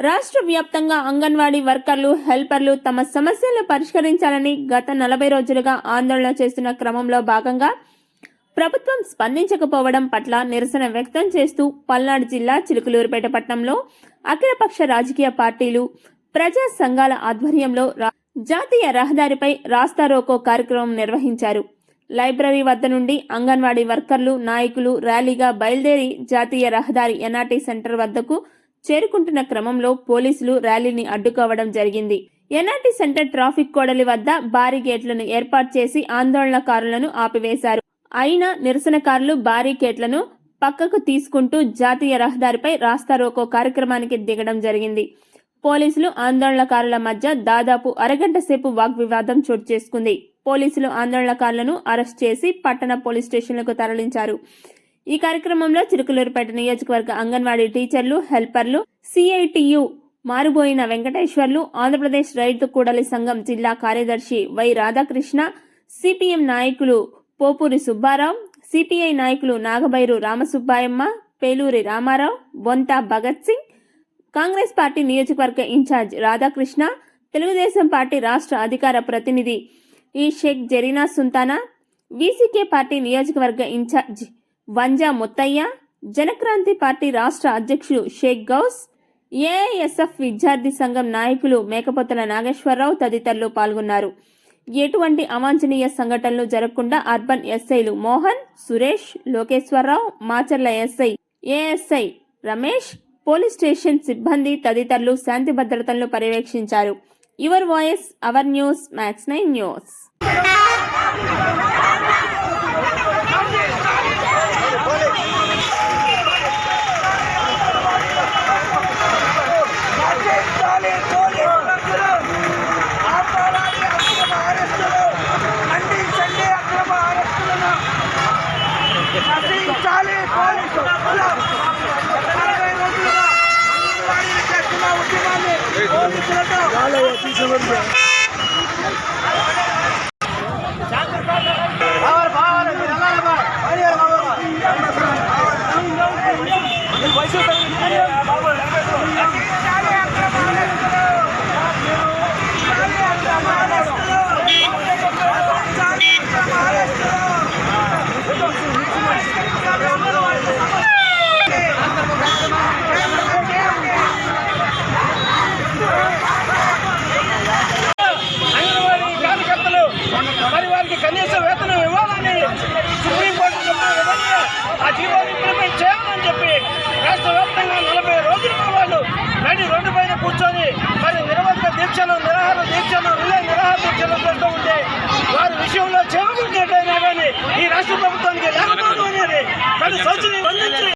రాష్ట్ర వ్యాప్తంగా అంగన్వాడీ వర్కర్లు హెల్పర్లు తమ సమస్యలను పరిష్కరించాలని గత నలభై రోజులుగా ఆందోళన చేస్తున్న క్రమంలో భాగంగా ప్రభుత్వం స్పందించకపోవడం పట్ల నిరసన వ్యక్తం చేస్తూ పల్నాడు జిల్లా చిలుకలూరుపేట పట్టణంలో అఖిలపక్ష రాజకీయ పార్టీలు ప్రజా సంఘాల ఆధ్వర్యంలో రా- జాతీయ రహదారిపై రాస్తారోకో కార్యక్రమం నిర్వహించారు. లైబ్రరీ వద్ద నుండి అంగన్వాడీ వర్కర్లు నాయకులు ర్యాలీగా బయలుదేరి జాతీయ రహదారి ఎన్ఆర్టీ సెంటర్ వద్దకు చేరుకుంటున్న క్రమంలో పోలీసులు ర్యాలీని అడ్డుకోవడం జరిగింది. ఎన్ఆర్టీ సెంటర్ ట్రాఫిక్ కోడలి వద్ద భారీ గేట్లను ఏర్పాటు చేసి ఆందోళనకారులను ఆపివేశారు. అయినా నిరసనకారులు భారీ గేట్లను పక్కకు తీసుకుంటూ జాతీయ రహదారిపై రాస్తారోకో కార్యక్రమానికి దిగడం జరిగింది. పోలీసులు ఆందోళనకారుల మధ్య దాదాపు అరగంట సేపు వాగ్వివాదం చోటు చేసుకుంది. పోలీసులు ఆందోళనకారులను అరెస్ట్ చేసి పట్టణ పోలీస్ స్టేషన్లకు తరలించారు. ఈ కార్యక్రమంలో చిరుకులూరుపేట నియోజకవర్గ అంగన్వాడీ టీచర్లు హెల్పర్లు సిఐటియు మారుబోయిన వెంకటేశ్వర్లు ఆంధ్రప్రదేశ్ రైతు కూడలి సంఘం జిల్లా కార్యదర్శి వై రాధాకృష్ణ సిపిఎం నాయకులు పోపూరి సుబ్బారావు సిపిఐ నాయకులు నాగబైరు రామసుబ్బాయమ్మ పేలూరి రామారావు బొంత భగత్ సింగ్ కాంగ్రెస్ పార్టీ నియోజకవర్గ ఇన్ఛార్జ్ రాధాకృష్ణ తెలుగుదేశం పార్టీ రాష్ట్ర అధికార ప్రతినిధి ఈ షేక్ జరీనా సుల్తానా వీసీకే పార్టీ నియోజకవర్గ ఇన్ఛార్జ్ వంజా ముత్తయ్య జనక్రాంతి పార్టీ రాష్ట్ర అధ్యక్షుడు షేక్ గౌస్ ఏఐఎస్ఎఫ్ విద్యార్థి సంఘం నాయకులు మేకపోతల నాగేశ్వరరావు తదితరులు పాల్గొన్నారు. ఎటువంటి అవాంఛనీయ సంఘటనలు జరగకుండా అర్బన్ ఎస్ఐలు Mohan Suresh Lokeswararao Macherla SI ASI Ramesh police station సిబ్బంది తదితరులు శాంతి భద్రతలను పర్యవేక్షించారు. Your voice our news max nine news. నశించాలి పోలీసులు రోజులుగా అంగన్వాడీలు చేస్తున్న ఉద్యమాన్ని పోలీసులతో కనీస వేతనం ఇవ్వాలని సుప్రీంకోర్టు చెప్పిన విధంగా ఆ జీవోని ఇంప్లిమెంట్ చేయాలని చెప్పి రాష్ట్ర వ్యాప్తంగా నలభై రోజులుగా వాళ్ళు నడి రోడ్డు పైన కూర్చొని మరి నిరవధిక దీక్షలు నిరాహార దీక్షలు రిలే నిరాహార దీక్షలు చేస్తూ ఉంటే వారి విషయంలో చేపట్టినట్టయినా కానీ ఈ రాష్ట్ర ప్రభుత్వానికి లేకపోవడం అనేది మరి సంవత్సరం